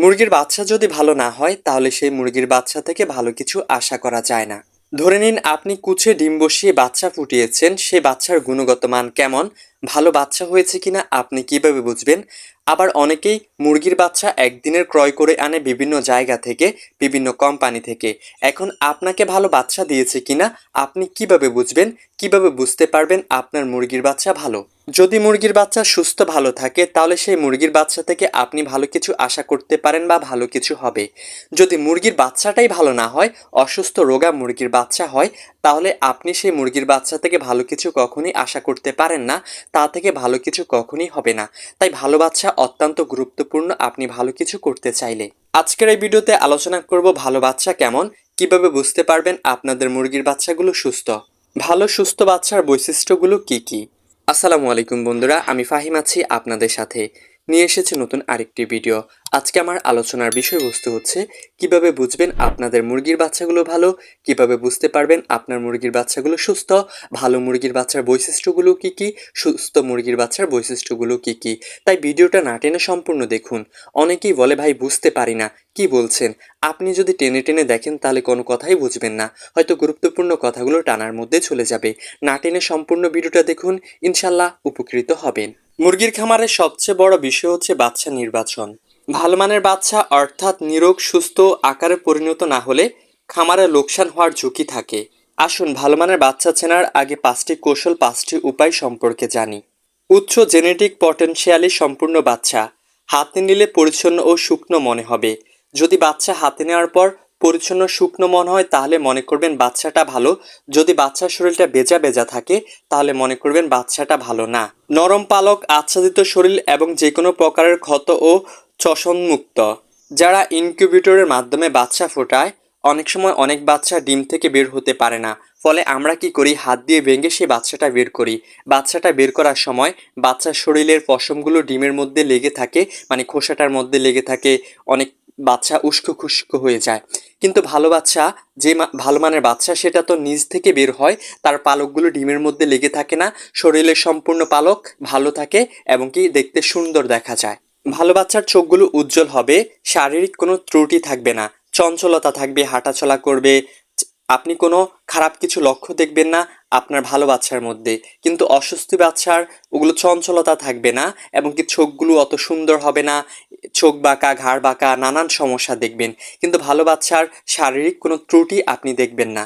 মুরগির বাচ্চা যদি ভালো না হয়, তাহলে সেই মুরগির বাচ্চা থেকে ভালো কিছু আশা করা যায় না। ধরে নিন আপনি কুচে ডিম বসিয়ে বাচ্চা ফুটিয়েছেন সেই বাচ্চার গুণগত মান কেমন, ভালো বাচ্চা হয়েছে কিনা আপনি কীভাবে বুঝবেন? আবার অনেকেই মুরগির বাচ্চা একদিনের ক্রয় করে আনে বিভিন্ন জায়গা থেকে, বিভিন্ন কোম্পানি থেকে। এখন আপনাকে ভালো বাচ্চা দিয়েছে কিনা, আপনি কীভাবে বুঝবেন? কীভাবে বুঝতে পারবেন আপনার মুরগির বাচ্চা ভালো? যদি মুরগির বাচ্চা সুস্থ ভালো থাকে, তাহলে সেই মুরগির বাচ্চা থেকে আপনি ভালো কিছু আশা করতে পারেন বা ভালো কিছু হবে। যদি মুরগির বাচ্চাটাই ভালো না হয়, অসুস্থ রোগা মুরগির বাচ্চা হয়, তাহলে আপনি সেই মুরগির বাচ্চা থেকে ভালো কিছু কখনই আশা করতে পারেন না, তা থেকে ভালো কিছু কখনই হবে না। তাই ভালো বাচ্চা অত্যন্ত গুরুত্বপূর্ণ, আপনি ভালো কিছু করতে চাইলে। আজকের এই ভিডিওতে আলোচনা করব ভালো বাচ্চা কেমন, কীভাবে বুঝতে পারবেন আপনাদের মুরগির বাচ্চাগুলো সুস্থ? ভালো সুস্থ বাচ্চার বৈশিষ্ট্যগুলো কি কি? আসসালামু আলাইকুম বন্ধুরা আমি ফাহিম আছি আপনাদের সাথে। নিয়ে এসেছে নতুন আরেকটি ভিডিও। আজকে আমার আলোচনার বিষয়বস্তু হচ্ছে, কীভাবে বুঝবেন আপনাদের মুরগির বাচ্চাগুলো ভালো, কীভাবে বুঝতে পারবেন আপনার মুরগির বাচ্চাগুলো সুস্থ, ভালো মুরগির বাচ্চার বৈশিষ্ট্যগুলো কি কি, সুস্থ মুরগির বাচ্চার বৈশিষ্ট্যগুলো কি কি। তাই ভিডিওটা না টেনে সম্পূর্ণ দেখুন। অনেকেই বলে, ভাই, বুঝতে পারি না। কি বলছেন? আপনি যদি টেনে টেনে দেখেন, তাহলে কোনো কথাই বুঝবেন না। হয়তো গুরুত্বপূর্ণ কথাগুলো টানার মধ্যে চলে যাবে। না টেনে সম্পূর্ণ ভিডিওটা দেখুন, ইনশাল্লাহ উপকৃত হবেন। মুরগির খামারের সবচেয়ে বড় বিষয় হচ্ছে বাচ্চা নির্বাচন। ভালো মানের বাচ্চা অর্থাৎ নিরোগ, সুস্থ আকারে পরিণত না হলে খামারে লোকসান হওয়ার ঝুঁকি থাকে। আসুন ভালো মানের বাচ্চা চেনার আগে পাঁচটি কৌশল, পাঁচটি উপায় সম্পর্কে জানি। উচ্চ জেনেটিক পটেনশিয়ালি সম্পূর্ণ বাচ্চা। হাতে নিলে পরিচ্ছন্ন ও শুকনো মনে হবে। যদি বাচ্চা হাতে নেওয়ার পর পরিচ্ছন্ন শুকনো মনে হয়, তাহলে মনে করবেন বাচ্চাটা ভালো। যদি বাচ্চার শরীরটা বেজা বেজা থাকে, তাহলে মনে করবেন বাচ্চাটা ভালো না। নরম পালক, আচ্ছাদিত শরীর এবং যে কোনো প্রকারের ক্ষত ও চশনমুক্ত যারা ইনকিউবেটরের মাধ্যমে বাচ্চা ফোটায়, অনেক সময় অনেক বাচ্চা ডিম থেকে বের হতে পারে না। ফলে আমরা কি করি? হাত দিয়ে ভেঙে সেই বাচ্চাটা বের করি। বাচ্চাটা বের করার সময় বাচ্চার শরীরের পশমগুলো ডিমের মধ্যে লেগে থাকে মানে খোসাটার মধ্যে লেগে থাকে, অনেক বাচ্চা উস্কো খুস্কো হয়ে যায়। কিন্তু ভালো বাচ্চা, যে ভালো মানের বাচ্চা, সেটা তো নিজ থেকে বের হয়। তার পালকগুলো ডিমের মধ্যে লেগে থাকে না। শরীরের সম্পূর্ণ পালক ভালো থাকে এবং কি দেখতে সুন্দর দেখা যায়। ভালো বাচ্চার চোখগুলো উজ্জ্বল হবে, শারীরিক কোনো ত্রুটি থাকবে না, চঞ্চলতা থাকবে, হাঁটাচলা করবে। আপনি কোনো খারাপ কিছু লক্ষ্য দেখবেন না আপনার ভালো বাচ্চার মধ্যে। কিন্তু অসুস্থ বাচ্চার ওগুলো চঞ্চলতা থাকবে না এবং কি চোখগুলো অত সুন্দর হবে না চোখ বাঁকা, ঘাড় বাঁকা, নানান সমস্যা দেখবেন। কিন্তু ভালো বাচ্চার শারীরিক কোনো ত্রুটি আপনি দেখবেন না।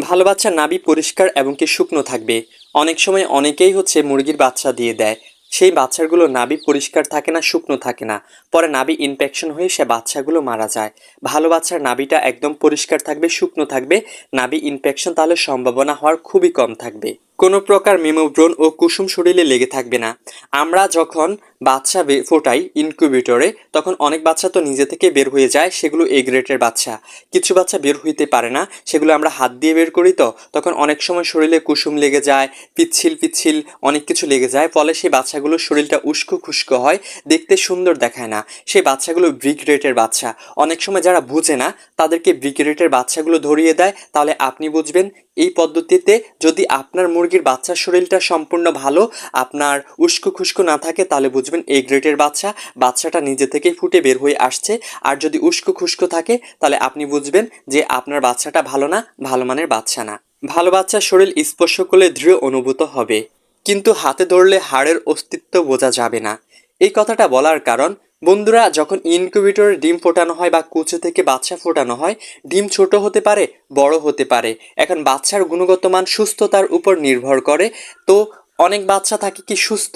ভালো বাচ্চার নাবি পরিষ্কার এবং কি শুকনো থাকবে? অনেক সময় অনেকেই হচ্ছে মুরগির বাচ্চা দিয়ে দেয়। সেই বাচ্চাগুলো নাভি পরিষ্কার থাকে না, শুকনো থাকে না। পরে নাবি ইনফেকশন হয়ে সে বাচ্চাগুলো মারা যায়। ভালো বাচ্চার নাবিটা একদম পরিষ্কার থাকবে, শুকনো থাকবে। নাভি ইনফেকশন তাহলে সম্ভাবনা হওয়ার খুবই কম থাকবে। কোনো প্রকার মেমোব্রণ ও কুসুম শরীরে লেগে থাকবে না। আমরা যখন বাচ্চা বে- ফোটাই ইনকিউবেটরে, তখন অনেক বাচ্চা তো নিজে থেকে বের হয়ে যায়, সেগুলো এ গ্রেটের বাচ্চা। কিছু বাচ্চা বের হইতে পারে না, সেগুলো আমরা হাত দিয়ে বের করি তো, তখন অনেক সময় শরীরে কুসুম লেগে যায়, পিচ্ছিল পিচ্ছিল অনেক কিছু লেগে যায়, ফলে সেই বাচ্চাগুলোর শরীরটা উস্কো খুস্কো হয়, দেখতে সুন্দর দেখায় না। সেই বাচ্চাগুলো ব্রিক রেটের বাচ্চা। অনেক সময় যারা বুঝে না, তাদেরকে ব্রিক রেটের বাচ্চাগুলো ধরিয়ে দেয়, তাহলে আপনি বুঝবেন এই পদ্ধতিতে যদি আপনার মুরগির বাচ্চার শরীরটা সম্পূর্ণ ভালো। আপনার উস্কো খুস্কো না থাকে তাহলে বুঝবেন এই গ্রেটের বাচ্চা। বাচ্চাটা নিজে থেকেই ফুটে বের হয়ে আসছে। আর যদি উস্কো খুস্কো থাকে তাহলে আপনি বুঝবেন যে আপনার বাচ্চাটা ভালো না, ভালো মানের বাচ্চা না। ভালো বাচ্চার শরীর স্পর্শ করলে দৃঢ় অনুভূত হবে। কিন্তু হাতে ধরলে হাড়ের অস্তিত্ব বোঝা যাবে না। এই কথাটা বলার কারণ, বন্ধুরা, যখন ইনকিউবেটরে ডিম ফোটানো হয় বা কুচো থেকে বাচ্চা ফোটানো হয়, ডিম ছোট হতে পারে, বড় হতে পারে। এখন বাচ্চার গুণগত মান সুস্থতার উপর নির্ভর করে। তো অনেক বাচ্চা থাকে কি সুস্থ,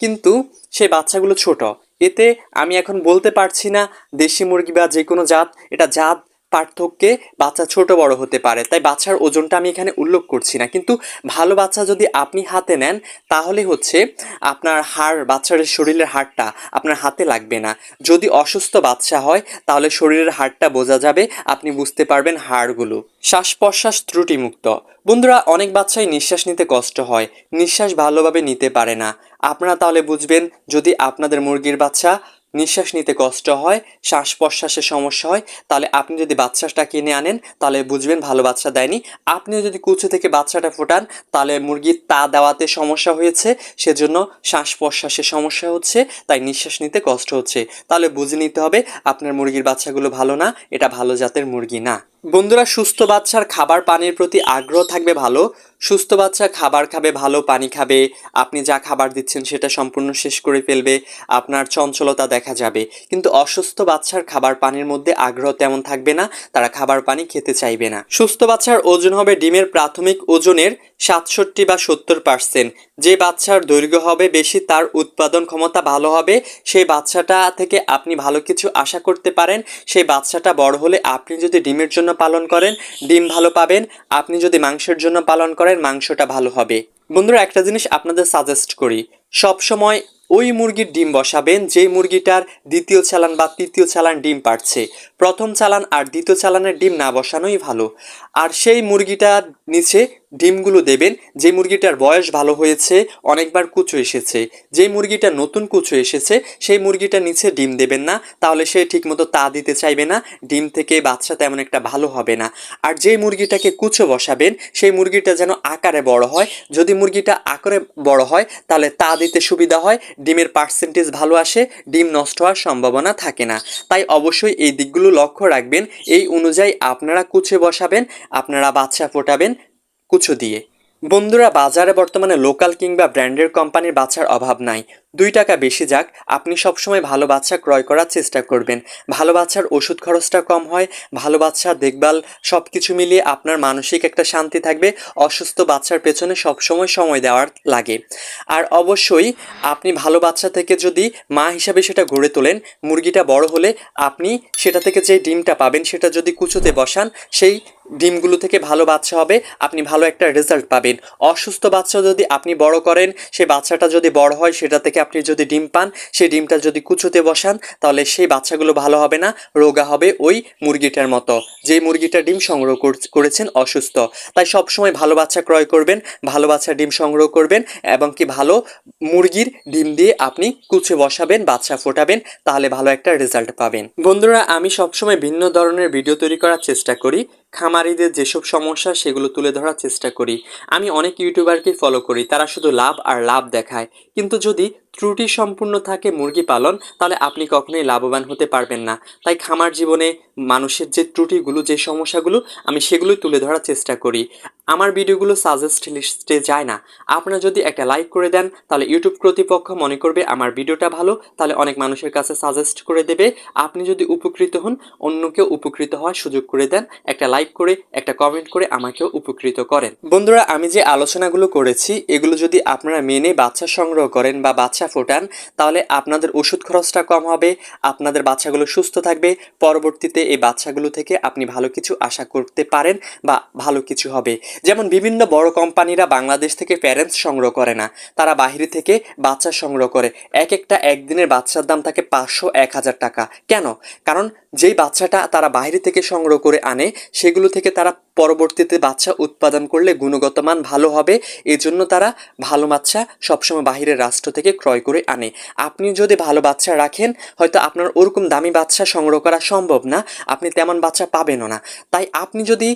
কিন্তু সে বাচ্চাগুলো ছোট। এতে আমি এখন বলতে পারছি না দেশি মুরগি বা যে কোনো জাত, এটা জাত পার্থক্যে বাচ্চা ছোট বড় হতে পারে। তাই বাচ্চার ওজনটা আমি এখানে উল্লেখ করছি না। কিন্তু ভালো বাচ্চা যদি আপনি হাতে নেন, তাহলে হচ্ছে আপনার হাড়, বাচ্চার শরীরের হাড়টা আপনার হাতে লাগবে না। যদি অসুস্থ বাচ্চা হয়, তাহলে শরীরের হাড়টা বোঝা যাবে, আপনি বুঝতে পারবেন হাড়গুলো। শ্বাস প্রশ্বাস ত্রুটিমুক্ত। বন্ধুরা, অনেক বাচ্চাই নিঃশ্বাস নিতে কষ্ট হয়। নিঃশ্বাস ভালোভাবে নিতে পারে না। আপনারা তাহলে বুঝবেন, যদি আপনাদের মুরগির বাচ্চা নিঃশ্বাস নিতে কষ্ট হয় শ্বাস প্রশ্বাসের সমস্যা হয়, তাহলে আপনি যদি বাচ্চাটা কিনে আনেন, তাহলে বুঝবেন ভালো বাচ্চা দেয়নি। আপনিও যদি কুচু থেকে বাচ্চাটা ফোটান, তাহলে মুরগির তা দেওয়াতে সমস্যা হয়েছে, সেজন্য শ্বাস প্রশ্বাসের সমস্যা হচ্ছে, তাই নিঃশ্বাস নিতে কষ্ট হচ্ছে। তাহলে বুঝে নিতে হবে, আপনার মুরগির বাচ্চাগুলো ভালো না, এটা ভালো জাতের মুরগি না। বন্ধুরা, সুস্থ বাচ্চার খাবার পানির প্রতি আগ্রহ থাকবে ভালো। সুস্থ বাচ্চা খাবার খাবে, ভালো পানি খাবে। আপনি যা খাবার দিচ্ছেন সেটা সম্পূর্ণ শেষ করে ফেলবে। আপনার চঞ্চলতা দেখা যাবে। কিন্তু অসুস্থ বাচ্চার খাবার পানির মধ্যে আগ্রহ তেমন থাকবে না, তারা খাবার পানি খেতে চাইবে না। সুস্থ বাচ্চার ওজন হবে ডিমের প্রাথমিক ওজনের সাতষট্টি বা সত্তর পার্সেন্ট। যে বাচ্চার দৈর্ঘ্য হবে বেশি, তার উৎপাদন ক্ষমতা ভালো হবে। সেই বাচ্চাটা থেকে আপনি ভালো কিছু আশা করতে পারেন। সেই বাচ্চাটা বড় হলে আপনি যদি ডিমের জন্য পালন করেন, ডিম ভালো পাবেন। আপনি যদি মাংসের জন্য পালন করেন, মাংসটা ভালো হবে। বন্ধুরা, একটা জিনিস আপনাদের সাজেস্ট করি। সব সময় ওই মুরগির ডিম বসাবেন যে মুরগিটার দ্বিতীয় চালান বা তৃতীয় চালান ডিম পারছে। প্রথম চালান আর দ্বিতীয় চালানের ডিম না বসানোই ভালো। আর সেই মুরগিটার নিচে ডিমগুলো দেবেন। যে মুরগিটার বয়স ভালো হয়েছে, অনেকবার কুচু এসেছে। যে মুরগিটা নতুন কুচু এসেছে, সেই মুরগিটা নিচে ডিম দেবেন না। তাহলে সে ঠিকমতো তা দিতে চাইবে না। ডিম থেকে বাচ্চা তেমন একটা ভালো হবে না। আর যে মুরগিটাকে কুচো বসাবেন, সেই মুরগিটা যেন আকারে বড় হয়। যদি মুরগিটা আকারে বড় হয়, তাহলে তা দিতে সুবিধা হয়। ডিমের পার্সেন্টেজ ভালো আসে, ডিম নষ্ট হওয়ার সম্ভাবনা থাকে না। তাই অবশ্যই এই দিকগুলো লক্ষ্য রাখবেন। এই অনুযায়ী আপনারা কুচে বসাবেন, আপনারা বাচ্চা ফোটাবেন। কুচো দিয়ে। বন্ধুরা বাজারে বর্তমানে লোকাল কিংবা ব্র্যান্ডের কোম্পানির বাছার অভাব নাই। দুই টাকা বেশি যাক, আপনি সবসময় ভালো বাচ্চা ক্রয় করার চেষ্টা করবেন। ভালো বাচ্চার ওষুধ খরচটা কম হয়, ভালো বাচ্চা দেখভাল সব কিছু মিলিয়ে আপনার মানসিক একটা শান্তি থাকবে, অসুস্থ বাচ্চার পেছনে সবসময় সময় দেওয়ার লাগে। আর অবশ্যই আপনি ভালো বাচ্চা থেকে যদি মা হিসাবে সেটা গড়ে তোলেন, মুরগিটা বড় হলে আপনি সেটা থেকে যে ডিমটা পাবেন সেটা যদি কুচোতে বসান, সেই ডিমগুলো থেকে ভালো বাচ্চা হবে, আপনি ভালো একটা রেজাল্ট পাবেন। অসুস্থ বাচ্চা যদি আপনি বড় করেন সেই বাচ্চাটা যদি বড় হয়, সেটা থেকে আপনি যদি ডিম পান, সেই ডিমটা যদি কুচোতে বসান, তাহলে সেই বাচ্চাগুলো ভালো হবে না, রোগা হবে ওই মুরগিটার মতো। যে মুরগিটা ডিম সংগ্রহ করেছেন অসুস্থ। তাই সবসময় ভালো বাচ্চা ক্রয় করবেন, ভালো বাচ্চা ডিম সংগ্রহ করবেন, এবং কি ভালো মুরগির ডিম দিয়ে আপনি কুচে বসাবেন, বাচ্চা ফোটাবেন, তাহলে ভালো একটা রেজাল্ট পাবেন। বন্ধুরা, আমি সবসময় ভিন্ন ধরনের ভিডিও তৈরি করার চেষ্টা করি। খামারিদের যেসব সমস্যা, সেগুলো তুলে ধরার চেষ্টা করি। আমি অনেক ইউটিউবারকে ফলো করি, তারা শুধু লাভ আর লাভ দেখায়। কিন্তু যদি ত্রুটি সম্পূর্ণ থাকে মুরগি পালন, তাহলে আপনি কখনোই লাভবান হতে পারবেন না। তাই খামার জীবনে মানুষের যে ত্রুটিগুলো, যে সমস্যাগুলো, আমি সেগুলো তুলে ধরার চেষ্টা করি। আমার ভিডিওগুলো সাজেস্ট লিস্টে যায় না। আপনারা যদি একটা লাইক করে দেন, তাহলে ইউটিউব কর্তৃপক্ষ মনে করবে আমার ভিডিওটা ভালো, তাহলে অনেক মানুষের কাছে সাজেস্ট করে দেবে। আপনি যদি উপকৃত হন, অন্যকেও উপকৃত হওয়ার সুযোগ করে দেন। একটা লাইক করে, একটা কমেন্ট করে আমাকেও উপকৃত করেন। বন্ধুরা, আমি যে আলোচনাগুলো করেছি, এগুলো যদি আপনারা মেনে বাচ্চা সংগ্রহ করেন বা বাচ্চা ফোটান, তাহলে আপনাদের ওষুধ খরচটা কম হবে, আপনাদের বাচ্চাগুলো সুস্থ থাকবে, পরবর্তীতে এই বাচ্চাগুলো থেকে আপনি ভালো কিছু আশা করতে পারেন বা ভালো কিছু হবে। যেমন বিভিন্ন বড় কোম্পানিরা বাংলাদেশ থেকে প্যারেন্টস সংগ্রহ করে না, তারা বাহিরে থেকে বাচ্চা সংগ্রহ করে। এক একটা একদিনের বাচ্চার দাম থাকে পাঁচশো, এক হাজার টাকা। কেন? কারণ যেই বাচ্চাটা তারা বাইরে থেকে সংগ্রহ করে আনে, সেগুলো থেকে তারা পরবর্তীতে বাচ্চা উৎপাদন করলে গুণগত মান ভালো হবে এই জন্য তারা ভালো বাচ্চা সবসময় বাহিরের রাষ্ট্র থেকে ক্রয় করে আনে। আপনি যদি ভালো বাচ্চা রাখেন, হয়তো আপনার ওরকম দামি বাচ্চা সংগ্রহ করা সম্ভব না, আপনি তেমন বাচ্চা পাবেনও না। তাই আপনি যদি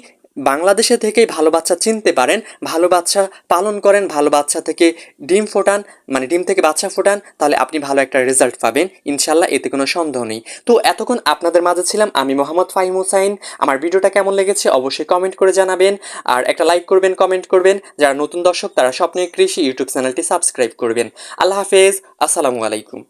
বাংলাদেশে থেকেই ভালো বাচ্চা চিনতে পারেন, ভালো বাচ্চা পালন করেন, ভালো বাচ্চা থেকে ডিম ফোটান মানে ডিম থেকে বাচ্চা ফোটান, তাহলে আপনি ভালো একটা রেজাল্ট পাবেন। ইনশাল্লাহ এতে কোনো সন্দেহ নেই। তো এতক্ষণ আপনাদের মাঝে ছিলাম আমি মোহাম্মদ ফাহিম হুসাইন। আমার ভিডিওটা কেমন লেগেছে অবশ্যই কমেন্ট করে জানাবেন। আর একটা লাইক করবেন কমেন্ট করবেন। যারা নতুন দর্শক, তারা স্বপ্নের কৃষি ইউটিউব চ্যানেলটি সাবস্ক্রাইব করবেন। আল্লাহ হাফেজ, আসসালামু আলাইকুম।